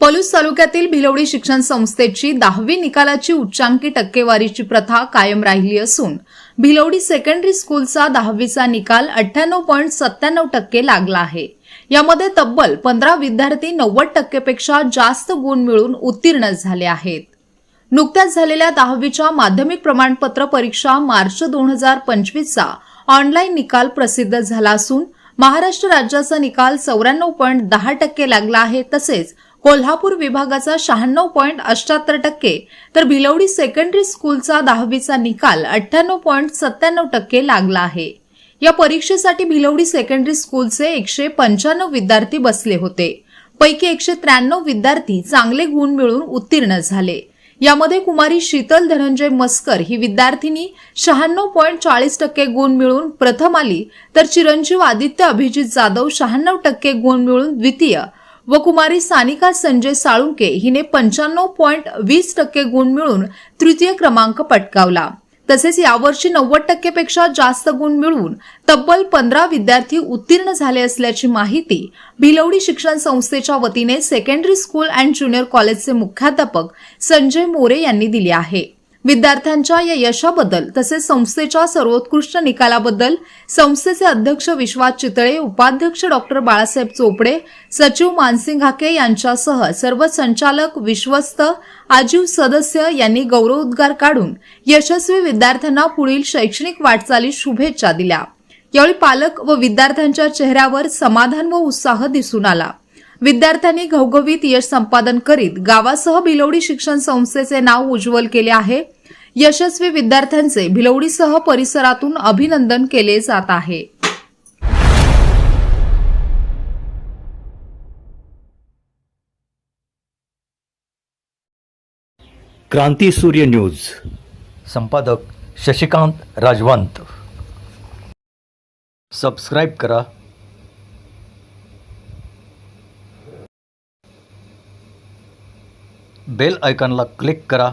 पलूस तालुक्यातील भिलवडी शिक्षण संस्थेची दहावी निकालाची उच्चांकी टक्केवारीची प्रथा कायम राहिली असून भिलवडी सेकंडरी स्कूलचा दहावीचा निकाल अठ्ठ्याण्णव पॉईंट सत्त्याण्णव टक्के लागला आहे. यामध्ये तब्बल पंधरा विद्यार्थी नव्वद टक्केपेक्षा जास्त गुण मिळून उत्तीर्ण झाले आहेत. नुकत्याच झालेल्या दहावीच्या माध्यमिक प्रमाणपत्र परीक्षा मार्च दोन हजार पंचवीसचा ऑनलाईन निकाल प्रसिद्ध झाला असून महाराष्ट्र राज्याचा निकाल चौऱ्याण्णव पॉईंट दहा टक्के लागला आहे तसेच कोल्हापूर विभागाचा शहाण्णव पॉईंट अष्ट्याहत्तर टक्के तर भिलवडी सेकंडरी स्कूलचा दहावीचा निकाल अठ्ठ्याण्णव पॉईंट सत्त्याण्णव टक्के लागला आहे. या परीक्षेसाठी भिलवडी सेकंडरी स्कूलचे एकशे पंच्याण्णव विद्यार्थी बसले होते. पैकी एकशे त्र्याण्णव विद्यार्थी चांगले गुण मिळून उत्तीर्ण झाले. यामध्ये कुमारी शीतल धनंजय मस्कर ही विद्यार्थिनी शहाण्णव पॉईंट चाळीस टक्के गुण मिळून प्रथम आली तर चिरंजीव आदित्य अभिजित जाधव शहाण्णव टक्के गुण मिळून द्वितीय व कुमारी सानिका संजय साळुंके हिने पंच्याण्णव पॉईंट वीस टक्के गुण मिळून तृतीय क्रमांक पटकावला. तसेच यावर्षी नव्वद टक्केपेक्षा जास्त गुण मिळवून तब्बल पंधरा विद्यार्थी उत्तीर्ण झाले असल्याची माहिती भिलवडी शिक्षण संस्थेच्या वतीने सेकंडरी स्कूल अँड ज्युनियर कॉलेजचे मुख्याध्यापक संजय मोरे यांनी दिली आहे. विद्यार्थ्यांच्या या यशाबद्दल तसेच संस्थेच्या सर्वोत्कृष्ट निकालाबद्दल संस्थेचे अध्यक्ष विश्वास चितळे उपाध्यक्ष डॉक्टर बाळासाहेब चोपडे सचिव मानसिंग हाके यांच्यासह सर्व संचालक विश्वस्त आजीव सदस्य यांनी गौरवोद्गार काढून यशस्वी विद्यार्थ्यांना पुढील शैक्षणिक वाटचाली शुभेच्छा दिल्या. यावेळी पालक व विद्यार्थ्यांच्या चेहऱ्यावर समाधान व उत्साह दिसून आला. विद्यार्थ्यांनी घवघवीत यश संपादन करीत गावासह भिलवडी शिक्षण संस्थेचे नाव उज्ज्वल केले आहे. यशस्वी विद्यार्थ्यांचे भिलवडीसह परिसरातून अभिनंदन केले जात आहे. क्रांती सूर्य न्यूज. संपादक शशिकांत राजवंत. सबस्क्राईब करा. बेल आयकॉनला क्लिक करा.